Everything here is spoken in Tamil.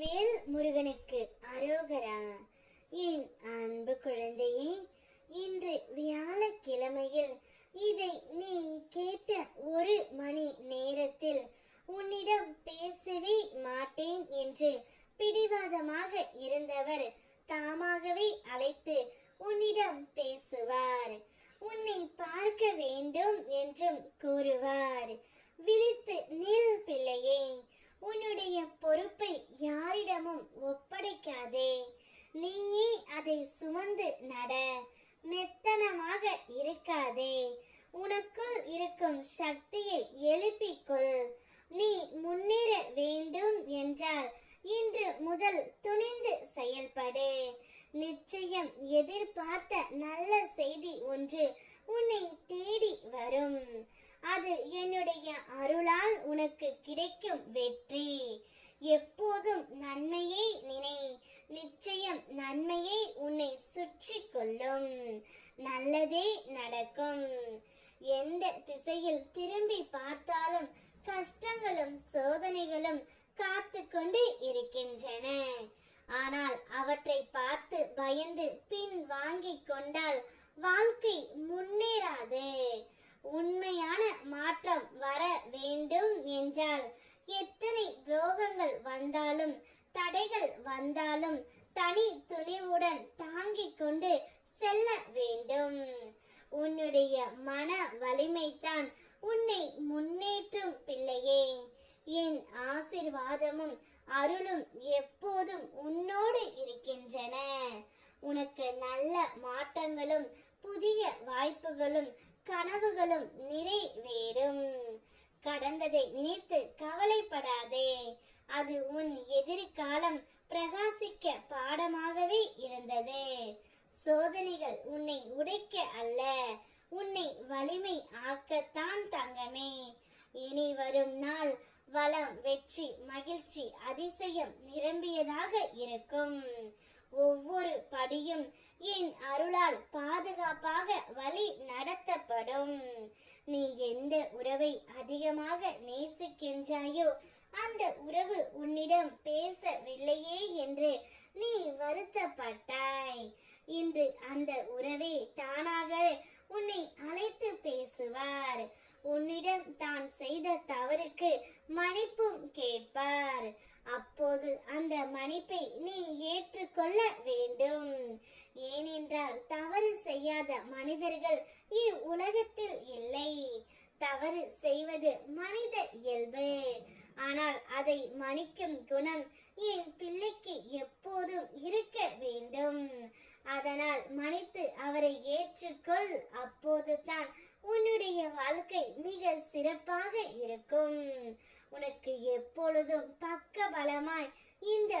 வெற்றிவேல் முருகனுக்கு அரோகரா. என் அன்பு குழந்தையே இன்று வியாழக்கிழமையில் இதை நீ கேட்ட ஒரு மணி நேரத்தில் உன்னிடம் பேசவே மாட்டேன் என்று பிடிவாதமாக இருந்தவர் தாமாகவே அழைத்து உன்னிடம் பேசுவார் உன்னை பார்க்க வேண்டும் என்றும் கூறுவார் விழித்து நில் பிள்ளையே உன்னுடைய பொறுப்பை யாரிடமும் நினைக்காதே நீயே அதை சுமந்து நட. மெத்தனமாக இருக்காதே. உனக்குள் இருக்கும் சக்தியை எழுப்பிக்கொள் நீ முன்னேற வேண்டும் என்றால் இன்று முதல் துணிந்து செயல்படு. நிச்சயம் எதிர்பார்த்த நல்ல செய்தி ஒன்று உன்னை தேடி வரும். அது என்னுடைய அருளால் உனக்கு கிடைக்கும் வெற்றி. எப்ப நன்மையை நினை நிச்சயம் நன்மையை உன்னை சுற்றி கொள்ளும் நல்லதே நடக்கும். எந்த திசையில் திரும்பி பார்த்தாலும் கஷ்டங்களும் சோதனைகளும் காத்து கொண்டு இருக்கின்றன. ஆனால் அவற்றை பார்த்து பயந்து பின் வாங்கி கொண்டால் வாழ்க்கை முன்னேறாது. உண்மையான மாற்றம் வர வேண்டும் என்றால் எத்தனை துரோகங்கள் வந்தாலும் தடைகள் வந்தாலும் தனி துணிவுடன் தாங்கிக் கொண்டு செல்ல வேண்டும். உன்னுடைய மன வலிமைதான் உன்னை முன்னேற்றும் பிள்ளையே. என் ஆசிர்வாதமும் அருளும் எப்போதும் உன்னோடு இருக்கின்றன. உனக்கு நல்ல மாற்றங்களும் புதிய வாய்ப்புகளும் கனவுகளும் நிறைவேறும். கடந்ததை நினைத்து கவலைப்படாதே. அது உன் அழிக்க அல்ல. உன்னை வலிமை ஆக்கத்தான் தங்கமே. இனி வரும் நாள் வளம் வெற்றி மகிழ்ச்சி அதிசயம் நிரம்பியதாக இருக்கும். ஒவ்வொரு படியும் என் அருளால் பாதுகாப்பாக வழி நடத்தப்படும். நீ எந்த உறவை அதிகமாக நேசிக்கின்றாயோ அந்த உறவு உன்னிடம் பேசவில்லையே என்று நீ வருத்தப்பட்டாய். இன்று அந்த உறவே தானாக உன்னை அழைத்து பேசுவார். உன்னிடம் தான் செய்த தவறுக்கு மன்னிப்பும் கேட்பார். அப்போது அந்த மன்னிப்பை நீ ஏற்றுக்கொள்ள வேண்டும். ஏனென்றால் தவறு செய்யாத மனிதர்கள் இவ்வுலகத்தில் இல்லை. தவறு செய்வது மனித இயல்பு. ஆனால் அதை மன்னிக்கும் குணம் என் பிள்ளைக்கு எப்போதும் இருக்க வேண்டும். ஏற்றுக்கொள் அப்போதுதான் உன்னுடைய வாழ்க்கை மிக சிறப்பாக இருக்கும். உனக்கு எப்பொழுதும் பக்க பலமாய் இந்த